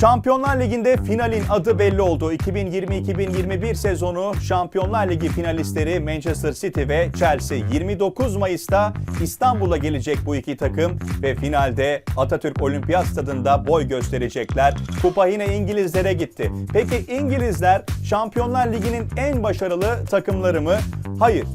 Şampiyonlar Ligi'nde finalin adı belli oldu. 2020-2021 sezonu Şampiyonlar Ligi finalistleri Manchester City ve Chelsea. 29 Mayıs'ta İstanbul'a gelecek bu iki takım ve finalde Atatürk Olimpiyat Stadında boy gösterecekler. Kupa yine İngilizlere gitti. Peki İngilizler Şampiyonlar Ligi'nin en başarılı takımları mı? Hayır.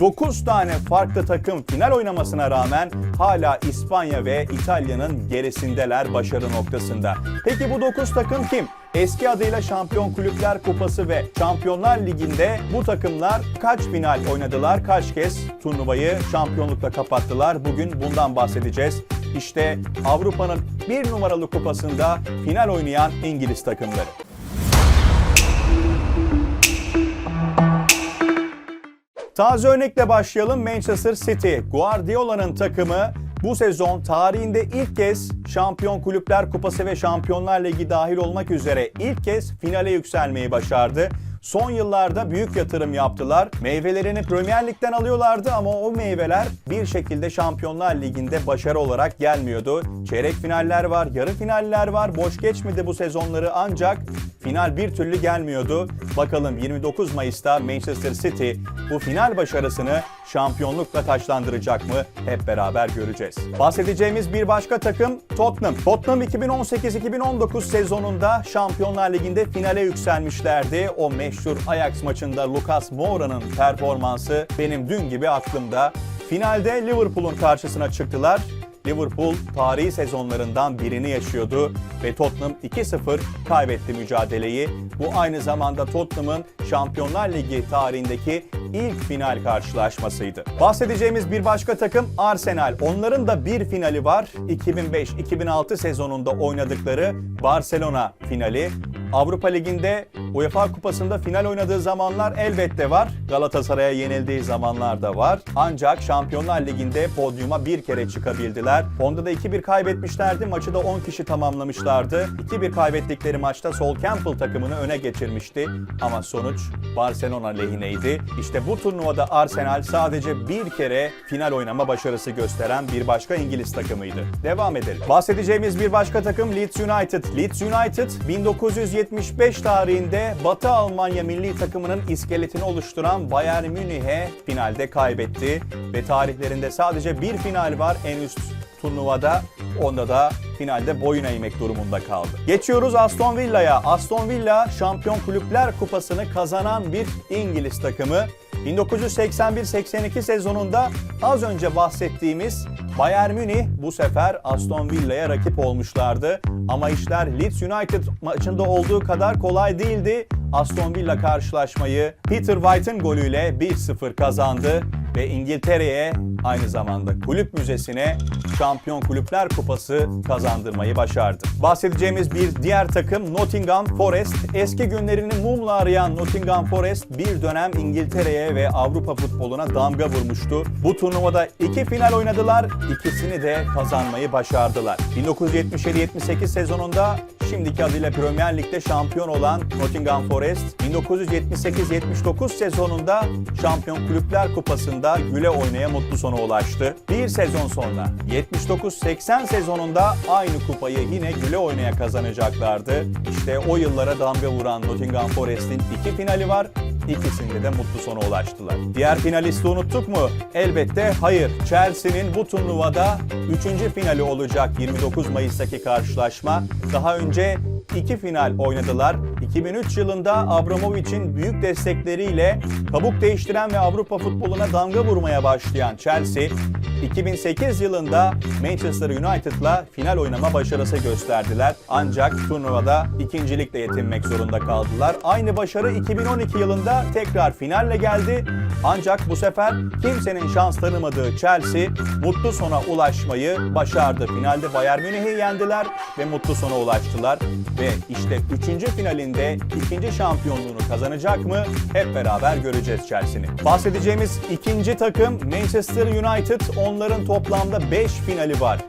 9 tane farklı takım final oynamasına rağmen hala İspanya ve İtalya'nın gerisindeler başarı noktasında. Peki bu 9 takım kim? Eski adıyla Şampiyon Kulüpler Kupası ve Şampiyonlar Ligi'nde bu takımlar kaç final oynadılar, kaç kez turnuvayı şampiyonlukla kapattılar? Bugün bundan bahsedeceğiz. İşte Avrupa'nın bir numaralı kupasında final oynayan İngiliz takımları. Taze örnekle başlayalım Manchester City. Guardiola'nın takımı bu sezon tarihinde ilk kez Şampiyon Kulüpler Kupası ve Şampiyonlar Ligi dahil olmak üzere ilk kez finale yükselmeyi başardı. Son yıllarda büyük yatırım yaptılar. Meyvelerini Premier Lig'den alıyorlardı ama o meyveler bir şekilde Şampiyonlar Ligi'nde başarı olarak gelmiyordu. Çeyrek finaller var, yarı finaller var. Boş geçmedi bu sezonları ancak final bir türlü gelmiyordu. Bakalım 29 Mayıs'ta Manchester City bu final başarısını şampiyonlukla taçlandıracak mı? Hep beraber göreceğiz. Bahsedeceğimiz bir başka takım Tottenham. Tottenham 2018-2019 sezonunda Şampiyonlar Ligi'nde finale yükselmişlerdi. O meşhur Ajax maçında Lucas Moura'nın performansı benim dün gibi aklımda. Finalde Liverpool'un karşısına çıktılar. Liverpool tarihi sezonlarından birini yaşıyordu ve Tottenham 2-0 kaybetti mücadeleyi. Bu aynı zamanda Tottenham'ın Şampiyonlar Ligi tarihindeki ilk final karşılaşmasıydı. Bahsedeceğimiz bir başka takım Arsenal. Onların da bir finali var. 2005-2006 sezonunda oynadıkları Barcelona finali. Avrupa Ligi'nde UEFA Kupası'nda final oynadığı zamanlar elbette var. Galatasaray'a yenildiği zamanlar da var. Ancak Şampiyonlar Ligi'nde podyuma bir kere çıkabildiler. Onda da 2-1 kaybetmişlerdi. Maçı da 10 kişi tamamlamışlardı. 2-1 kaybettikleri maçta Sol Campbell takımını öne geçirmişti. Ama sonuç Barcelona lehineydi. İşte bu turnuvada Arsenal sadece bir kere final oynama başarısı gösteren bir başka İngiliz takımıydı. Devam edelim. Bahsedeceğimiz bir başka takım Leeds United. Leeds United 1975 tarihinde Batı Almanya milli takımının iskeletini oluşturan Bayern Münih'e finalde kaybetti ve tarihlerinde sadece bir final var en üst turnuvada. Onda da finalde boyun eğmek durumunda kaldı. Geçiyoruz Aston Villa'ya. Aston Villa Şampiyon Kulüpler Kupası'nı kazanan bir İngiliz takımı. 1981-82 sezonunda az önce bahsettiğimiz Bayern Münih bu sefer Aston Villa'ya rakip olmuşlardı. Ama işler Leeds United maçında olduğu kadar kolay değildi. Aston Villa karşılaşmayı Peter White'ın golüyle 1-0 kazandı ve İngiltere'ye aynı zamanda kulüp müzesine Şampiyon Kulüpler Kupası kazandırmayı başardı. Bahsedeceğimiz bir diğer takım Nottingham Forest. Eski günlerini mumla arayan Nottingham Forest bir dönem İngiltere'ye ve Avrupa futboluna damga vurmuştu. Bu turnuvada iki final oynadılar, ikisini de kazanmayı başardılar. 1977-78 sezonunda şimdiki adıyla Premier Lig'de şampiyon olan Nottingham Forest, 1978-79 sezonunda Şampiyon Kulüpler Kupası'nda güle oynaya mutlu sona ulaştı. Bir sezon sonra 79-80 sezonunda aynı kupayı yine güle oynaya kazanacaklardı. İşte o yıllara damga vuran Nottingham Forest'in iki finali var. İkisinde de mutlu sona ulaştılar. Diğer finalisti unuttuk mu? Elbette hayır. Chelsea'nin bu turnuvada 3. finali olacak 29 Mayıs'taki karşılaşma. Daha önce iki final oynadılar. 2003 yılında Abramovich'in büyük destekleriyle kabuk değiştiren ve Avrupa futboluna damga vurmaya başlayan Chelsea, 2008 yılında Manchester United'la final oynama başarısı gösterdiler. Ancak turnuvada ikincilikle yetinmek zorunda kaldılar. Aynı başarı 2012 yılında tekrar finalle geldi. Ancak bu sefer kimsenin şans tanımadığı Chelsea mutlu sona ulaşmayı başardı. Finalde Bayern Münih'i yendiler ve mutlu sona ulaştılar. Ve işte 3. finalinde ikinci şampiyonluğunu kazanacak mı? Hep beraber göreceğiz Chelsea'ni. Bahsedeceğimiz ikinci takım Manchester United. Onların toplamda 5 finali var.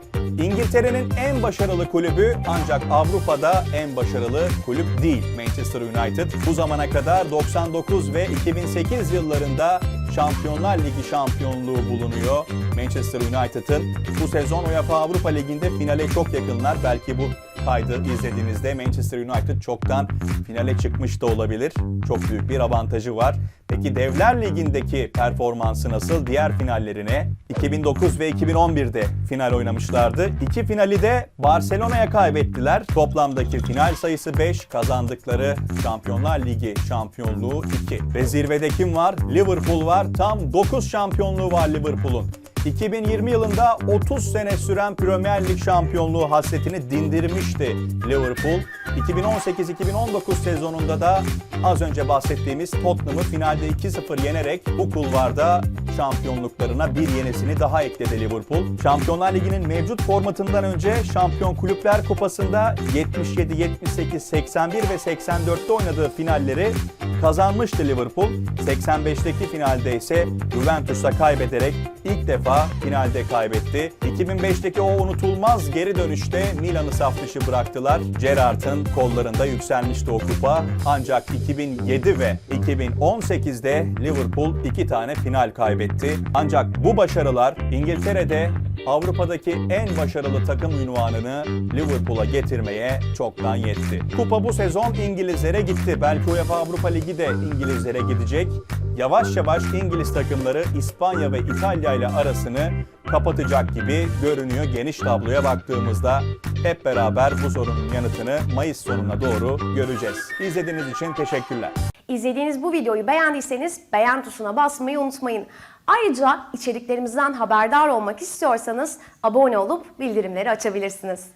İngiltere'nin en başarılı kulübü ancak Avrupa'da en başarılı kulüp değil Manchester United. Bu zamana kadar 99 ve 2008 yıllarında Şampiyonlar Ligi şampiyonluğu bulunuyor Manchester United'ın. Bu sezon UEFA Avrupa Ligi'nde finale çok yakınlar. Belki bu kaydı izlediğinizde Manchester United çoktan finale çıkmış da olabilir. Çok büyük bir avantajı var. Peki Devler Ligi'ndeki performansı nasıl? Diğer finallerine 2009 ve 2011'de final oynamışlardı. İki finali de Barcelona'ya kaybettiler. Toplamdaki final sayısı 5, kazandıkları Şampiyonlar Ligi şampiyonluğu 2. Ve zirvede kim var? Liverpool var. Tam 9 şampiyonluğu var Liverpool'un. 2020 yılında 30 sene süren Premier Lig şampiyonluğu hasretini dindirmişti Liverpool. 2018-2019 sezonunda da az önce bahsettiğimiz Tottenham'ı finalde 2-0 yenerek bu kulvarda şampiyonluklarına bir yenisini daha ekledi Liverpool. Şampiyonlar Ligi'nin mevcut formatından önce Şampiyon Kulüpler Kupası'nda 77, 78, 81 ve 84'te oynadığı finalleri kazanmıştı Liverpool. 85'teki finalde ise Juventus'a kaybederek ilk defa finalde kaybetti. 2005'teki o unutulmaz geri dönüşte Milan'ı saf dışı bıraktılar. Gerrard'ın kollarında yükselmişti o kupa. Ancak 2007 ve 2018'de Liverpool iki tane final kaybetti. Ancak bu başarılar İngiltere'de Avrupa'daki en başarılı takım ünvanını Liverpool'a getirmeye çoktan yetti. Kupa bu sezon İngilizlere gitti. Belki UEFA Avrupa Ligi de İngilizlere gidecek. Yavaş yavaş İngiliz takımları İspanya ve İtalya ile arasını kapatacak gibi görünüyor geniş tabloya baktığımızda. Hep beraber bu sorunun yanıtını Mayıs sonuna doğru göreceğiz. İzlediğiniz için teşekkürler. İzlediğiniz bu videoyu beğendiyseniz beğen tuşuna basmayı unutmayın. Ayrıca içeriklerimizden haberdar olmak istiyorsanız abone olup bildirimleri açabilirsiniz.